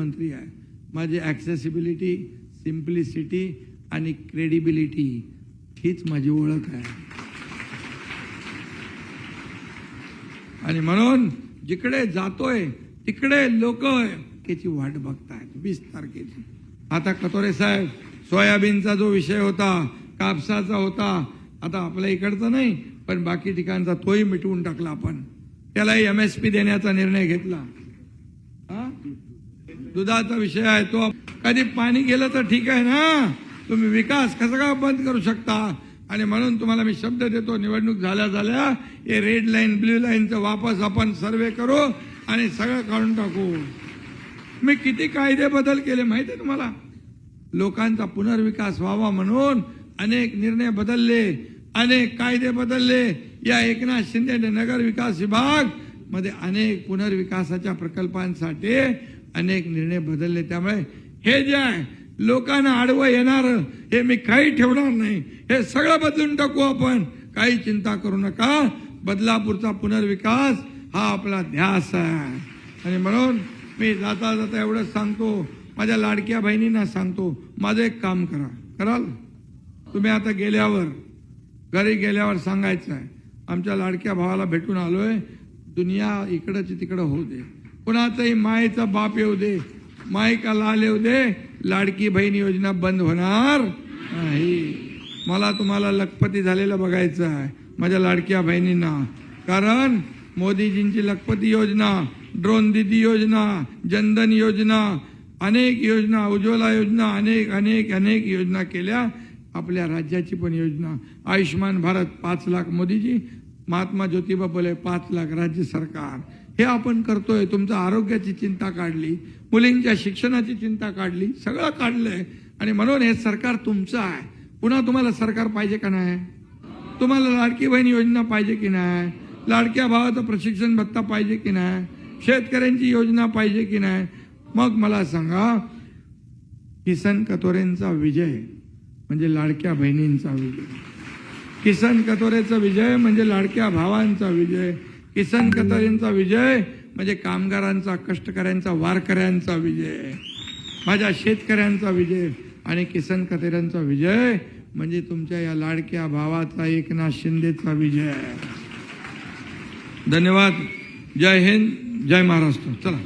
मंत्री आहे. माझी ॲक्सेसिबिलिटी सिम्प्लिसिटी आणि क्रेडिबिलिटी हीच माझी ओळख आहे. आणि म्हणून जिकडे जातोय तिकडे लोक त्याची वाट बघतायत. वीस तारखेची. आता कतोरे साहेब सोयाबीनचा जो विषय होता कापसाचा होता आता आपल्या इकडचा नाही पण बाकी ठिकाणचा तोही मिटवून टाकला आपण. त्यालाही एम एस पी देण्याचा निर्णय घेतला. दुधाचा विषय आहे तो. कधी पाणी गेलं तर ठीक आहे ना? तुम्ही विकास कसा का बंद करू शकता? आणि म्हणून तुम्हाला मी शब्द देतो निवडणूक झाल्या झाल्या हे रेड लाईन ब्ल्यू लाईनचं वापस आपण सर्वे करू आणि सगळं काढून टाकू. मी किती कायदे बदल केले माहिती आहे तुम्हाला? लोकांचा पुनर्विकास व्हावा म्हणून अनेक निर्णय बदलले अनेक कायदे बदलले. या एकनाथ शिंदे नगर विकास विभागमध्ये अनेक पुनर्विकासाच्या प्रकल्पांसाठी अनेक निर्णय बदलले. त्यामुळे हे जे आहे लोकांना आडवं येणार हे मी काही ठेवणार नाही. हे सगळं बदलून टाकू आपण. काही चिंता करू नका. बदलापूरचा पुनर्विकास हा आपला ध्यास आहे. आणि म्हणून मी जाता जाता एवढंच सांगतो. माझ्या लाडक्या बहिणींना सांगतो माझं एक काम करा. कराल? तुम्ही आता गेल्यावर घरी गेल्यावर सांगायचं आहे. आमच्या लाडक्या भावाला भेटून आलोय. दुनिया इकडंची तिकडं होऊ दे. कुणाचाही मायेचा बाप येऊ दे मायका लाल येऊ दे लाडकी बहीण योजना बंद होणार नाही. मला तुम्हाला लखपती झालेलं बघायचं आहे माझ्या लाडक्या बहिणींना. कारण मोदीजींची लखपती योजना ड्रोन दीदी योजना जनधन योजना अनेक योजना उज्ज्वला योजना अनेक अनेक अनेक योजना केल्या. आपल्या राज्याची पण योजना. आयुष्यमान भारत पाच लाख मोदीजी महात्मा ज्योतिबा फुले पाच लाख राज्य सरकार. हे आपण करतोय तुमचं आरोग्याची चिंता काढली मुलींच्या शिक्षणाची चिंता काढली सगळं काढलंय. आणि म्हणून हे सरकार तुमचं आहे. पुन्हा तुम्हाला सरकार पाहिजे का नाही? तुम्हाला लाडकी बहीण योजना पाहिजे की नाही? लाडक्या भावाचं प्रशिक्षण भत्ता पाहिजे की नाही? शेतकऱ्यांची योजना पाहिजे की नाही? मग मला सांगा किसन कतोरेंचा विजय म्हणजे लाडक्या बहिणींचा विजय. किसन कतोरेचा विजय म्हणजे लाडक्या भावांचा विजय. किसन कतोरेंचा विजय म्हणजे कामगारांचा कष्टकऱ्यांचा वारकऱ्यांचा विजय. माझ्या शेतकऱ्यांचा विजय आणि किसन कतोरेंचा विजय म्हणजे तुमच्या या लाडक्या भावाचा एकनाथ शिंदेचा विजय. धन्यवाद. जय हिंद जय महाराष्ट्र. चला.